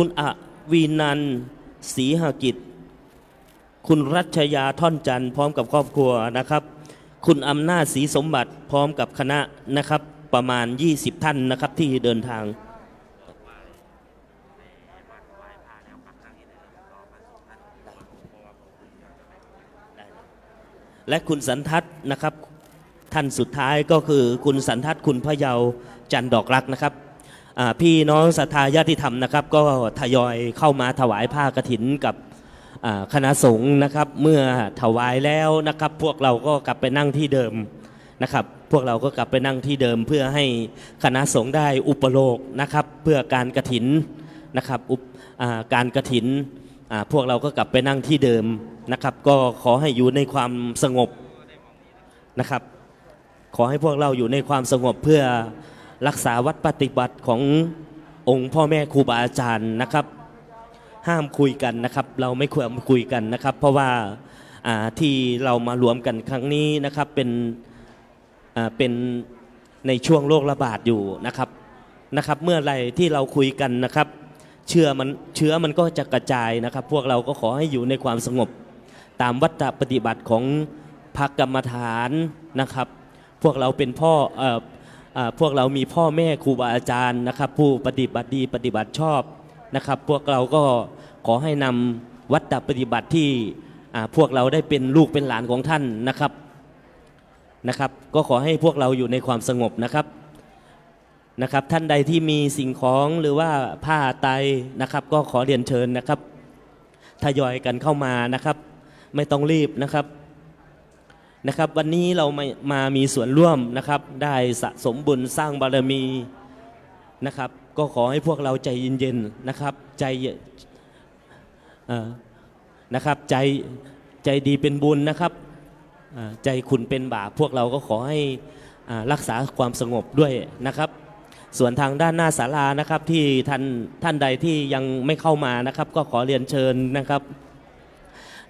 คุณอวีนันท์ศรีหกิจ คุณรัชยาท่อนจันทร์พร้อมกับครอบครัวนะครับ คุณอำนาจศรีสมบัติพร้อมกับคณะนะครับ ประมาณ 20 ท่านนะครับที่เดินทาง และคุณสันทัศน์นะครับ ท่านสุดท้ายก็คือคุณสันทัศน์คุณพะเยาจันทร์ดอกรักนะครับ พี่น้องศรัทธาญาติธรรมนะครับ ก็ทยอยเข้ามาถวายผ้ากฐินกับคณะสงฆ์นะครับ เมื่อถวายแล้วนะครับ พวกเราก็กลับไปนั่งที่เดิมนะครับ พวกเราก็กลับไปนั่งที่เดิม เพื่อให้คณะสงฆ์ได้อุปโลกนะครับ เพื่อการกฐินนะครับการกฐินอ่าพวกเราก็กลับไปนั่งที่เดิมนะครับ ก็ขอให้อยู่ในความสงบนะครับ ขอให้พวกเราอยู่ในความสงบเพื่อ รักษาวัดปฏิบัติขององค์พ่อแม่ครูบาอาจารย์นะครับ ห้ามคุยกันนะครับ เราไม่ควรคุยกันนะครับ เพราะว่าที่เรามารวมกันครั้งนี้นะครับเป็นเป็นในช่วงโรคระบาดอยู่นะครับนะครับ เมื่อไรที่เราคุยกันนะครับ เชื้อมันเชื้อมันก็จะกระจายนะครับ พวกเราก็ขอให้อยู่ในความสงบ ตามวัตปฏิบัติของพระกรรมฐานนะครับ พวกเราเป็นพ่ออ พวกเรามีพ่อแม่ครูบาอาจารย์นะครับ ผู้ปฏิบัติดีปฏิบัติชอบนะครับ พวกเราก็ขอให้นำวัตปฏิบัติที่พวกเราได้เป็นลูกเป็นหลานของท่านนะครับนะครับ ก็ขอให้พวกเราอยู่ในความสงบนะครับนะครับ ท่านใดที่มีสิ่งของหรือว่าผ้าไตนะครับ ก็ขอเรียนเชิญนะครับทยอยกันเข้ามานะครับ ไม่ต้องรีบนะครับ นะครับ วันนี้เรามามามีส่วนร่วมนะครับ ได้สะสมบุญสร้างบารมีนะครับ ก็ขอให้พวกเราใจเย็นๆนะครับ ใจอ่อนะครับใจใจดีเป็นบุญนะครับใจคุณเป็นบาปพวกเราก็ขอให้อารักษาความสงบด้วยนะครับ ส่วนทางด้านหน้าศาลานะครับที่ท่านท่านใดที่ยังไม่เข้ามานะครับ ก็ขอเรียนเชิญนะครับ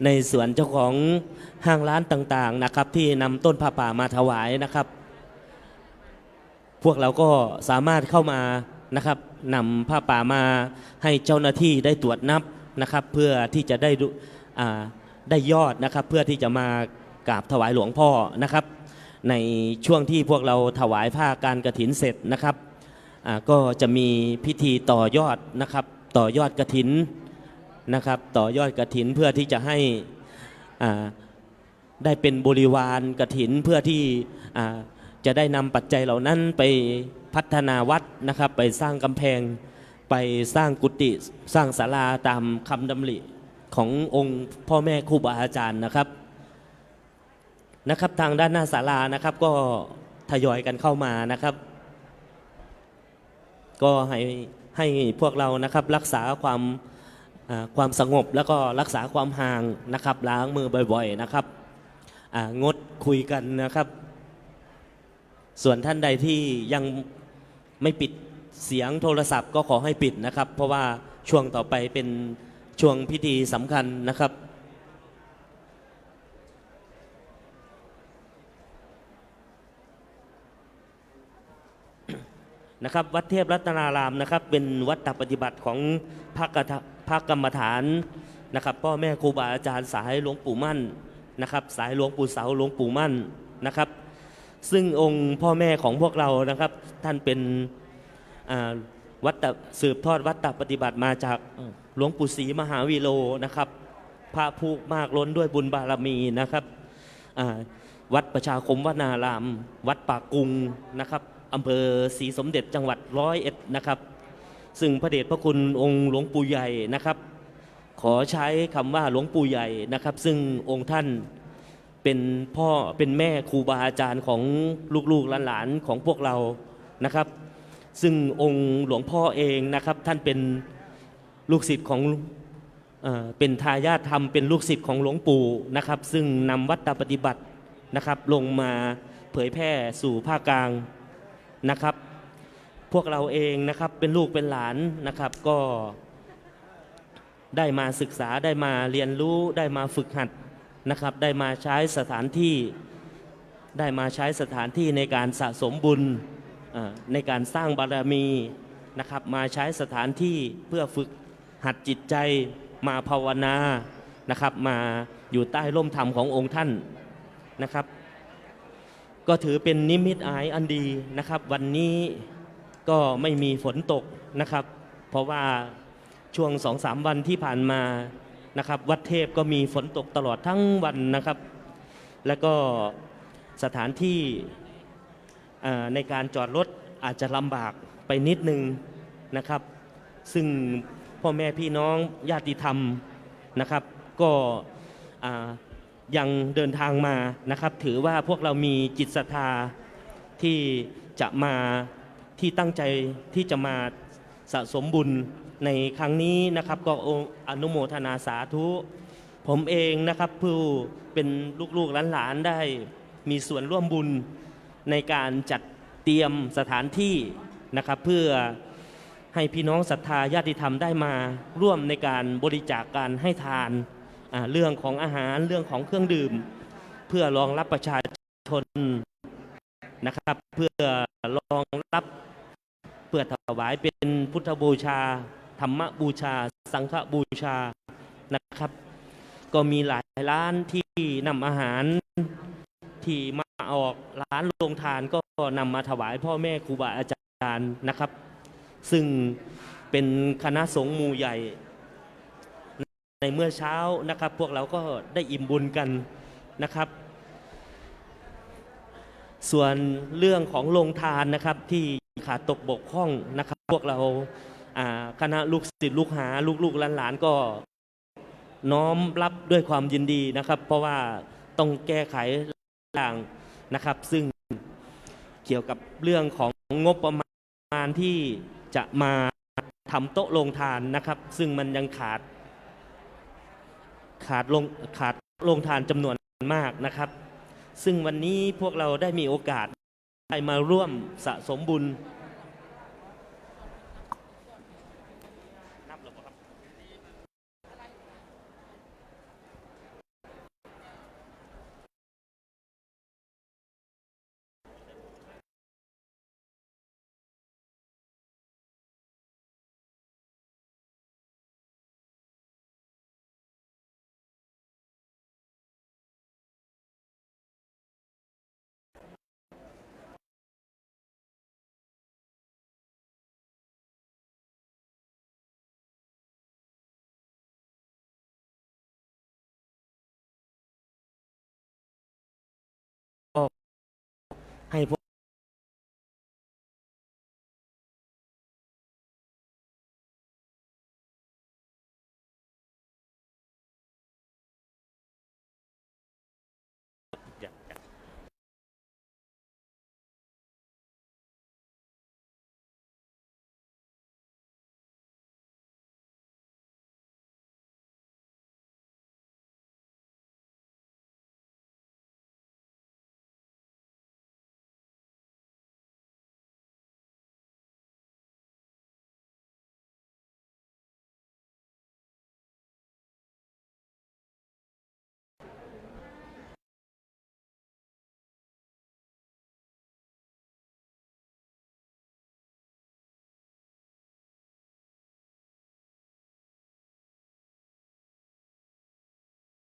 ในส่วนเจ้าของห้างร้านต่างๆนะครับ ที่นำต้นผ้าป่ามาถวายนะครับ พวกเราก็สามารถเข้ามานะครับนำผ้าป่ามาให้เจ้าหน้าที่ได้ตรวจนับนะครับ เพื่อที่จะได้ได้ยอดนะครับ เพื่อที่จะมากราบถวายหลวงพ่อนะครับ ในช่วงที่พวกเราถวายผ้าการกระถินเสร็จนะครับก็จะมีพิธีต่อยอดนะครับ ต่อยอดกระถิน นะครับ ต่อยอดกระถินเพื่อที่จะให้ได้เป็นบริวารกระถินเพื่อที่จะได้นำปัจจัยเหล่านั้นไปพัฒนาวัดนะครับ ไปสร้างกำแพง ไปสร้างกุฏิสร้างศาลาตามคำดำริขององค์พ่อแม่ครูบาอาจารย์นะครับนะครับ ทางด้านหน้าศาลานะครับก็ทยอยกันเข้ามานะครับ ก็ให้ให้พวกเรานะครับรักษาความ ความสงบแล้วก็รักษาความห่างนะครับล้างมือบ่อยๆนะครับงดคุยกันนะครับ ส่วนท่านใดที่ยังไม่ปิดเสียงโทรศัพท์ก็ขอให้ปิดนะครับ เพราะว่าช่วงต่อไปเป็นช่วงพิธีสำคัญนะครับนะครับวัดเทพรัตนารามนะครับ เป็นวัดปฏิบัติของพระกฐ พระกรรมฐานนะครับพ่อแม่ครูบาอาจารย์สายหลวงปู่มั่นนะครับ สายหลวงปู่เสาหลวงปู่มั่นนะครับ ซึ่งองค์พ่อแม่ของพวกเรานะครับ ท่านเป็นวัดสืบทอดวัดตปฏิบัติมาจากหลวงปู่ศรีมหาวีโลนะครับ พระผู้มากล้นด้วยบุญบารมีนะครับวัดประชาคมวนาราม วัดปากุงนะครับอำเภอศรีสมเด็จจังหวัดร้อยเอ็ดนะครับ ซึ่งพระเดชพระคุณองค์หลวงปู่ใหญ่นะครับ ขอใช้คำว่าหลวงปู่ใหญ่นะครับ ซึ่งองค์ท่านเป็นพ่อเป็นแม่ครูบาอาจารย์ของลูกๆหลานๆของพวกเรานะครับ ซึ่งองค์หลวงพ่อเองนะครับ ท่านเป็นลูกศิษย์ของเอเป็นทายาทธรรมเป็นลูกศิษย์ของหลวงปู่นะครับ ซึ่งนำวัตตปฏิบัตินะครับ ลงมาเผยแพร่สู่ภาคกลางนะครับ พวกเราเองนะครับเป็นลูกเป็นหลานนะครับก็ได้มาศึกษาได้มาเรียนรู้ได้มาฝึกหัดนะครับ ได้มาใช้สถานที่ได้มาใช้สถานที่ในการสะสมบุญในการสร้างบารมีนะครับ มาใช้สถานที่เพื่อฝึกหัดจิตใจมาภาวนานะครับ มาอยู่ใต้ร่มธรรมขององค์ท่านนะครับ ก็ถือเป็นนิมิตอายอันดีนะครับ วันนี้ ก็ไม่มีฝนตกนะครับ เพราะว่าช่วงสองสามวันที่ผ่านมานะครับ วัดเทพก็มีฝนตกตลอดทั้งวันนะครับ แล้วก็สถานที่ในการจอดรถอาจจะลำบากไปนิดนึงนะครับ ซึ่งพ่อแม่พี่น้องญาติธรรมนะครับ ก็ยังเดินทางมานะครับ ถือว่าพวกเรามีจิตศรัทธาที่จะมา ที่ตั้งใจที่จะมาสะสมบุญในครั้งนี้นะครับ ก็อนุโมทนาสาธุ ผมเองนะครับผู้เป็นลูกๆหลานๆได้มีส่วนร่วมบุญในการจัดเตรียมสถานที่นะครับ เพื่อให้พี่น้องศรัทธาญาติธรรมได้มาร่วมในการบริจาคการให้ทานเรื่องของอาหารเรื่องของเครื่องดื่ม เพื่อรองรับประชาชนนะครับ เพื่อรองรับ พื่อถวายเป็นพุทธบูชา ธรรมบูชา สังฆบูชานะครับ ก็มีหลายร้านที่นำอาหารที่มาออกร้านโรงทานก็นำมาถวายพ่อแม่ครูบาอาจารย์นะครับ ซึ่งเป็นคณะสงฆ์หมู่ใหญ่ ในเมื่อเช้านะครับ พวกเราก็ได้อิ่มบุญกันนะครับ ส่วนเรื่องของโรงทานนะครับที่ ขาดตกบกพร่องนะครับ พวกเราคณะลูกศิษย์ลูกหาลูกๆหลานๆก็น้อมรับด้วยความยินดีนะครับ เพราะว่าต้องแก้ไขต่างนะครับ ซึ่งเกี่ยวกับเรื่องของงบประมาณที่จะมาทำโต๊ะโรงทานนะครับ ซึ่งมันยังขาด ขาดลงขาดโรงทานจำนวนมากนะครับ ซึ่งวันนี้พวกเราได้มีโอกาส ให้มาร่วมสะสมบุญ ให้พวก